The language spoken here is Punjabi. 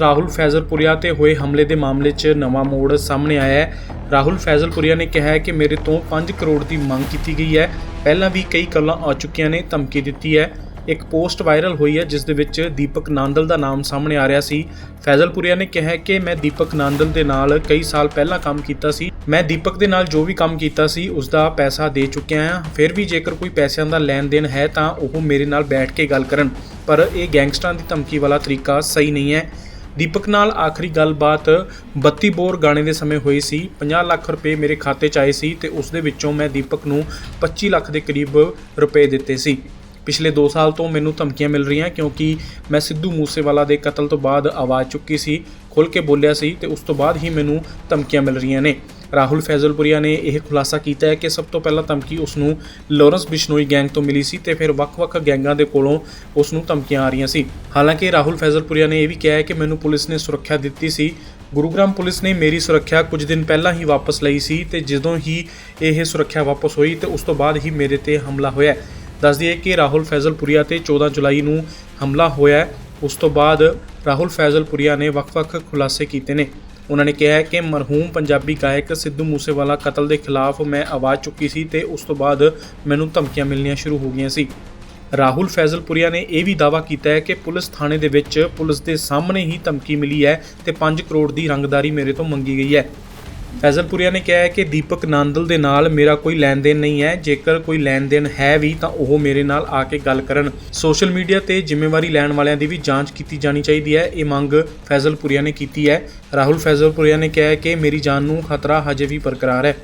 ਰਾਹੁਲ ਫੈਜ਼ਲਪੁਰੀਆ ਤੇ ਹੋਏ ਹਮਲੇ ਦੇ ਮਾਮਲੇ 'ਚ ਨਵਾਂ ਮੋੜ ਸਾਹਮਣੇ ਆਇਆ ਹੈ। ਰਾਹੁਲ ਫੈਜ਼ਲਪੁਰੀਆ ਨੇ ਕਿਹਾ ਹੈ ਕਿ ਮੇਰੇ ਤੋਂ 5 ਕਰੋੜ ਦੀ ਮੰਗ ਕੀਤੀ ਗਈ ਹੈ। ਪਹਿਲਾਂ ਵੀ ਕਈ ਕਾਲਾਂ ਆ ਚੁੱਕੀਆਂ ਨੇ, ਧਮਕੀ ਦਿੱਤੀ ਹੈ। ਇੱਕ ਪੋਸਟ ਵਾਇਰਲ ਹੋਈ ਹੈ, ਜਿਸ ਦੇ ਵਿੱਚ ਦੀਪਕ ਨਾਂਦਲ ਦਾ ਨਾਮ ਸਾਹਮਣੇ ਆ ਰਿਹਾ ਸੀ। ਫੈਜ਼ਲਪੁਰੀਆ ਨੇ ਕਿਹਾ ਕਿ ਮੈਂ ਦੀਪਕ ਨਾਂਦਲ ਦੇ ਨਾਲ ਕਈ ਸਾਲ ਪਹਿਲਾਂ ਕੰਮ ਕੀਤਾ ਸੀ। ਮੈਂ ਦੀਪਕ ਦੇ ਨਾਲ ਜੋ ਵੀ ਕੰਮ ਕੀਤਾ ਸੀ, ਉਸ ਦਾ ਪੈਸਾ ਦੇ ਚੁੱਕਿਆ ਹਾਂ। ਫਿਰ ਵੀ ਜੇਕਰ ਕੋਈ ਪੈਸਿਆਂ ਦਾ ਲੈਣ ਦੇਣ ਹੈ ਤਾਂ ਉਹ ਮੇਰੇ ਨਾਲ ਬੈਠ ਕੇ ਗੱਲ ਕਰਨ। ਪਰ ਇਹ ਗੈਂਗਸਟਰਾਂ ਦੀ ਧਮਕੀ ਵਾਲਾ ਤਰੀਕਾ ਸਹੀ ਨਹੀਂ ਹੈ। ਦੀਪਕ ਨਾਲ ਆਖਰੀ ਗੱਲਬਾਤ 32 ਬੋਰ ਗਾਣੇ ਦੇ ਸਮੇਂ ਹੋਈ ਸੀ। 50 ਲੱਖ ਰੁਪਏ ਮੇਰੇ ਖਾਤੇ 'ਚ ਆਏ ਸੀ ਤੇ ਉਸ ਦੇ ਵਿੱਚੋਂ ਮੈਂ ਦੀਪਕ ਨੂੰ 25 ਲੱਖ ਦੇ ਕਰੀਬ ਰੁਪਏ ਦਿੱਤੇ ਸੀ। ਪਿਛਲੇ 2 ਸਾਲ ਤੋਂ ਮੈਨੂੰ ਧਮਕੀਆਂ ਮਿਲ ਰਹੀਆਂ ਕਿਉਂਕਿ ਮੈਂ ਸਿੱਧੂ ਮੂਸੇਵਾਲਾ ਦੇ ਕਤਲ ਤੋਂ ਬਾਅਦ ਆਵਾਜ਼ ਚੁੱਕੀ ਸੀ ਖੁੱਲ ਕੇ ਬੋਲਿਆ ਸੀ ਤੇ ਉਸ ਤੋਂ ਬਾਅਦ ਹੀ ਮੈਨੂੰ ਧਮਕੀਆਂ ਮਿਲ ਰਹੀਆਂ ਨੇ। ਰਾਹੁਲ ਫੈਜ਼ਲਪੁਰੀਆ ਨੇ ਇਹ ਖੁਲਾਸਾ ਕੀਤਾ ਹੈ ਕਿ ਸਭ ਤੋਂ ਪਹਿਲਾਂ ਧਮਕੀ ਉਸ ਨੂੰ ਲਾਰੈਂਸ ਬਿਸ਼ਨੋਈ ਗੈਂਗ ਤੋਂ ਮਿਲੀ ਸੀ ਤੇ ਫਿਰ ਵੱਖ-ਵੱਖ ਗੈਂਗਾਂ ਦੇ ਕੋਲੋਂ ਉਸ ਨੂੰ ਧਮਕੀਆਂ ਆ ਰਹੀਆਂ ਸੀ। ਹਾਲਾਂਕਿ ਰਾਹੁਲ ਫੈਜ਼ਲਪੁਰੀਆ ਨੇ ਇਹ ਵੀ ਕਿਹਾ ਹੈ ਕਿ ਮੈਨੂੰ ਪੁਲਿਸ ਨੇ ਸੁਰੱਖਿਆ ਦਿੱਤੀ ਸੀ। ਗੁਰੂਗ੍ਰਾਮ ਪੁਲਿਸ ਨੇ ਮੇਰੀ ਸੁਰੱਖਿਆ ਕੁਝ ਦਿਨ ਪਹਿਲਾਂ ਹੀ ਵਾਪਸ ਲਈ ਸੀ ਤੇ ਜਦੋਂ ਹੀ ਇਹ ਸੁਰੱਖਿਆ ਵਾਪਸ ਹੋਈ ਤੇ ਉਸ ਤੋਂ ਬਾਅਦ ਹੀ ਮੇਰੇ ਤੇ ਹਮਲਾ ਹੋਇਆ। ਦੱਸ ਦਈਏ ਕਿ ਰਾਹੁਲ ਫੈਜ਼ਲਪੁਰੀਆ ਤੇ 14 ਜੁਲਾਈ ਨੂੰ ਹਮਲਾ ਹੋਇਆ ਉਸ ਤੋਂ ਬਾਅਦ ਰਾਹੁਲ ਫੈਜ਼ਲਪੁਰੀਆ ਨੇ ਵੱਖ-ਵੱਖ ਖੁਲਾਸੇ ਕੀਤੇ ਨੇ। ਉਹਨਾਂ ਨੇ ਕਿਹਾ ਹੈ ਕਿ ਮਰਹੂਮ ਪੰਜਾਬੀ ਗਾਇਕ ਸਿੱਧੂ ਮੂਸੇਵਾਲਾ ਕਤਲ ਦੇ ਖਿਲਾਫ ਮੈਂ ਆਵਾਜ਼ ਚੁੱਕੀ ਸੀ ਤੇ ਉਸ ਤੋਂ ਬਾਅਦ ਮੈਨੂੰ ਧਮਕੀਆਂ ਮਿਲਣੀਆਂ ਸ਼ੁਰੂ ਹੋ ਗਈਆਂ ਸੀ। ਰਾਹੁਲ ਫੈਜ਼ਲਪੁਰੀਆ ਨੇ ਇਹ ਵੀ ਦਾਅਵਾ ਕੀਤਾ ਹੈ ਕਿ ਪੁਲਿਸ ਥਾਣੇ ਦੇ ਵਿੱਚ ਪੁਲਿਸ ਦੇ ਸਾਹਮਣੇ ਹੀ ਧਮਕੀ ਮਿਲੀ ਹੈ ਤੇ 5 ਕਰੋੜ ਦੀ ਰੰਗਦਾਰੀ ਮੇਰੇ ਤੋਂ ਮੰਗੀ ਗਈ ਹੈ। ਫੈਜ਼ਲਪੁਰੀਆ ਨੇ ਕਿਹਾ ਹੈ ਕਿ ਦੀਪਕ ਨਾਂਦਲ ਦੇ ਨਾਲ ਮੇਰਾ ਕੋਈ ਲੈਣ ਦੇਣ ਨਹੀਂ ਹੈ। ਜੇਕਰ ਕੋਈ ਲੈਣ ਦੇਣ ਹੈ ਵੀ, ਤਾਂ ਉਹ ਮੇਰੇ ਨਾਲ ਆ ਕੇ ਗੱਲ ਕਰਨ। ਸੋਸ਼ਲ ਮੀਡੀਆ ਤੇ ਜ਼ਿੰਮੇਵਾਰੀ ਲੈਣ ਵਾਲਿਆਂ ਦੀ ਵੀ ਜਾਂਚ ਕੀਤੀ ਜਾਣੀ ਚਾਹੀਦੀ ਹੈ। ਇਹ ਮੰਗ ਫੈਜ਼ਲਪੁਰੀਆ ਨੇ ਕੀਤੀ ਹੈ। ਰਾਹੁਲ ਫੈਜ਼ਲਪੁਰੀਆ ਨੇ ਕਿਹਾ ਹੈ ਕਿ ਮੇਰੀ ਜਾਨ ਨੂੰ ਖਤਰਾ ਹਜੇ ਵੀ ਬਰਕਰਾਰ ਹੈ।